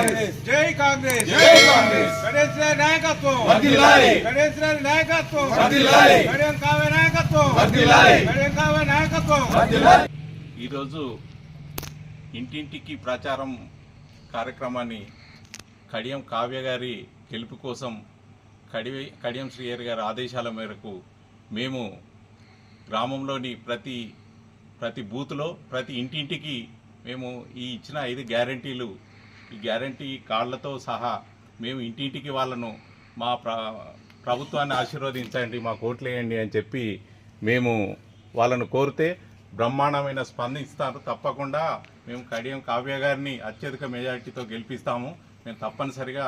కాంగ్రెస్ జై కాంగ్రెస్. గణేష్ గారి నాయకత్వం వర్ధిల్లాలి. గణేష్ గారి నాయకత్వం వర్ధిల్లాలి. గణేష్ కావ్య నాయకత్వం వర్ధిల్లాలి. గణేష్ కావ్య నాయకత్వం ఈరోజు ఇంటింటికి ప్రచారం కార్యక్రమాన్ని కడియం కావ్య గారి గెలుపు కోసం కడి కడియం శ్రీయర్ గారి ఆదేశాల మేరకు మేము గ్రామంలోని ప్రతి ప్రతి బూత్లో ప్రతి ఇంటింటికి మేము ఈ ఇచ్చిన ఐదు గ్యారంటీలు ఈ గ్యారంటీ కార్డులతో సహా మేము ఇంటింటికి వాళ్ళను మా ప్రభుత్వాన్ని ఆశీర్వదించండి మా కోట్లేయండి అని చెప్పి మేము వాళ్ళను కోరితే బ్రహ్మాండమైన స్పందిస్తారు తప్పకుండా మేము కడియం కావ్య గారిని అత్యధిక మెజారిటీతో గెలిపిస్తాము. మేము తప్పనిసరిగా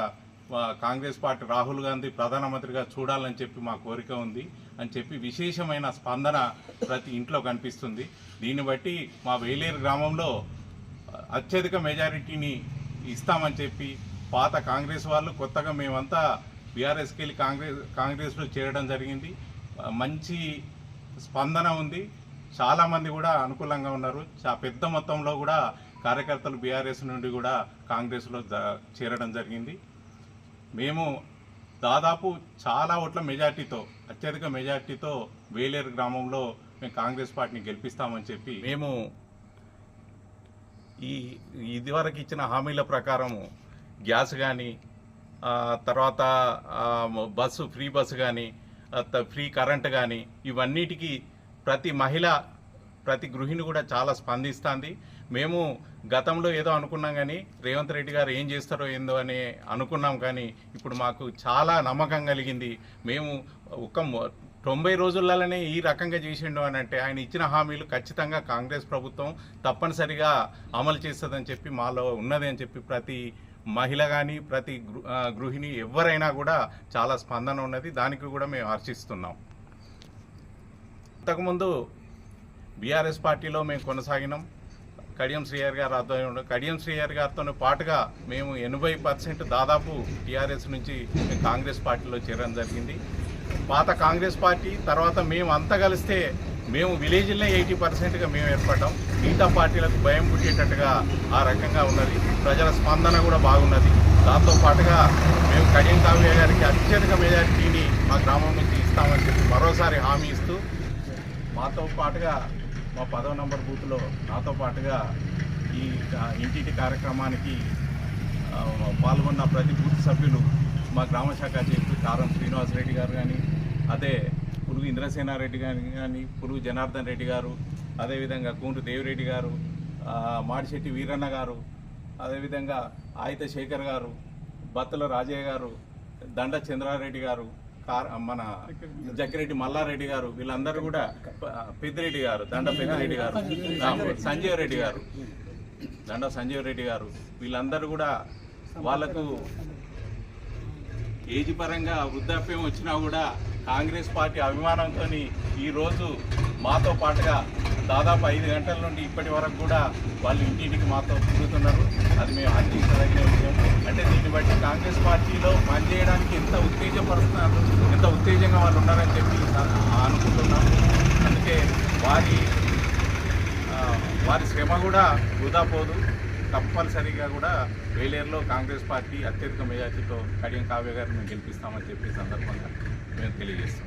కాంగ్రెస్ పార్టీ రాహుల్ గాంధీ ప్రధానమంత్రిగా చూడాలని చెప్పి మా కోరిక ఉంది అని చెప్పి విశేషమైన స్పందన ప్రతి ఇంట్లో కనిపిస్తుంది. దీన్ని బట్టి మా వేలేరు గ్రామంలో అత్యధిక మెజారిటీని ఇస్తామని చెప్పి పాత కాంగ్రెస్ వాళ్ళు కొత్తగా మేమంతా బీఆర్ఎస్కి వెళ్ళి కాంగ్రెస్ కాంగ్రెస్లో చేరడం జరిగింది. మంచి స్పందన ఉంది. చాలామంది కూడా అనుకూలంగా ఉన్నారు. చా పెద్ద మొత్తంలో కూడా కార్యకర్తలు బీఆర్ఎస్ నుండి కూడా కాంగ్రెస్లో చేరడం జరిగింది. మేము దాదాపు చాలా ఓట్ల మెజార్టీతో అత్యధిక మెజార్టీతో వేలేరు గ్రామంలో మేము కాంగ్రెస్ పార్టీని గెలిపిస్తామని చెప్పి మేము ఈ ఇదివరకు ఇచ్చిన హామీల ప్రకారము గ్యాస్ కానీ తర్వాత బస్సు ఫ్రీ బస్సు కానీ ఫ్రీ కరెంట్ కానీ ఇవన్నిటికీ ప్రతి మహిళ ప్రతి గృహిణి కూడా చాలా స్పందిస్తుంది. మేము గతంలో ఏదో అనుకున్నాం కానీ రేవంత్ రెడ్డి గారు ఏం చేస్తారో ఏందో అని అనుకున్నాం కానీ ఇప్పుడు మాకు చాలా నమ్మకం కలిగింది. మేము ఒక తొంభై రోజులలోనే ఈ రకంగా చేసిండు అని అంటే ఆయన ఇచ్చిన హామీలు ఖచ్చితంగా కాంగ్రెస్ ప్రభుత్వం తప్పనిసరిగా అమలు చేస్తుందని చెప్పి మాలో ఉన్నది అని చెప్పి ప్రతి మహిళ కానీ ప్రతి గృ- గృహిణి ఎవరైనా కూడా చాలా స్పందన ఉన్నది. దానికి కూడా మేము హర్షిస్తున్నాం. ఇంతకుముందు బీఆర్ఎస్ పార్టీలో మేము కొనసాగినాం. కడియం శ్రీయర్ గారు ఆధ్వర్యంలో కడియం శ్రీయర్ గారితో పాటుగా మేము ఎనభై పర్సెంట్ దాదాపు టీఆర్ఎస్ నుంచి కాంగ్రెస్ పార్టీలో చేరడం జరిగింది. పాత కాంగ్రెస్ పార్టీ తర్వాత మేము అంతా కలిస్తే మేము విలేజ్లో ఎయిటీ పర్సెంట్గా మేము ఏర్పడ్డాం. మిగతా పార్టీలకు భయం పుట్టేటట్టుగా ఆ రకంగా ఉన్నది. ప్రజల స్పందన కూడా బాగున్నది. దాంతో పాటుగా మేము కడియం కావ్య గారికి అత్యధిక మెజారిటీని మా గ్రామం నుంచి ఇస్తామని చెప్పి మరోసారి హామీ ఇస్తూ మాతో పాటుగా మా పదో నంబర్ బూత్లో నాతో పాటుగా ఈ ఇంటింటి కార్యక్రమానికి పాల్గొన్న ప్రతి బూత్ సభ్యులు మా గ్రామ శాఖ చీఫ్ కారం శ్రీనివాసరెడ్డి గారు కానీ అదే పురుగు ఇంద్రసేనారెడ్డి గారు కానీ పురుగు జనార్దన్ రెడ్డి గారు అదేవిధంగా కూంటు దేవిరెడ్డి గారు మాడిశెట్టి వీరన్న గారు అదేవిధంగా ఆయిత శేఖర్ గారు బత్తల రాజయ్య గారు దండ చంద్రారెడ్డి గారు మన జగ్గిరెడ్డి మల్లారెడ్డి గారు వీళ్ళందరూ కూడా పెద్దిరెడ్డి గారు దండ పెద్దిరెడ్డి గారు ఆ, సంజీవ్ రెడ్డి గారు దండ సంజీవ్ రెడ్డి గారు వీళ్ళందరూ కూడా వాళ్ళకు ఏజ్ పరంగా వృద్ధాప్యం వచ్చినా కూడా కాంగ్రెస్ పార్టీ అభిమానంతో ఈరోజు మాతో పాటుగా దాదాపు ఐదు గంటల నుండి ఇప్పటి వరకు కూడా వాళ్ళు ఇంటింటికి మాతో తిరుగుతున్నారు. అది మేము అందించదగిన విషయం. అంటే దీన్ని బట్టి కాంగ్రెస్ పార్టీలో పనిచేయడానికి ఎంత ఉత్తేజపరుస్తున్నారు ఎంత ఉత్తేజంగా వాళ్ళు ఉన్నారని చెప్పి అనుకుంటున్నాము. అందుకే వారి వారి శ్రమ కూడా వృధా పోదు. తప్పనిసరిగా కూడా వేలేరులో కాంగ్రెస్ పార్టీ అత్యధిక మెజార్టీతో కడియం కావ్య గారిని మేము గెలిపిస్తామని చెప్పే సందర్భంగా మేము తెలియజేస్తాం.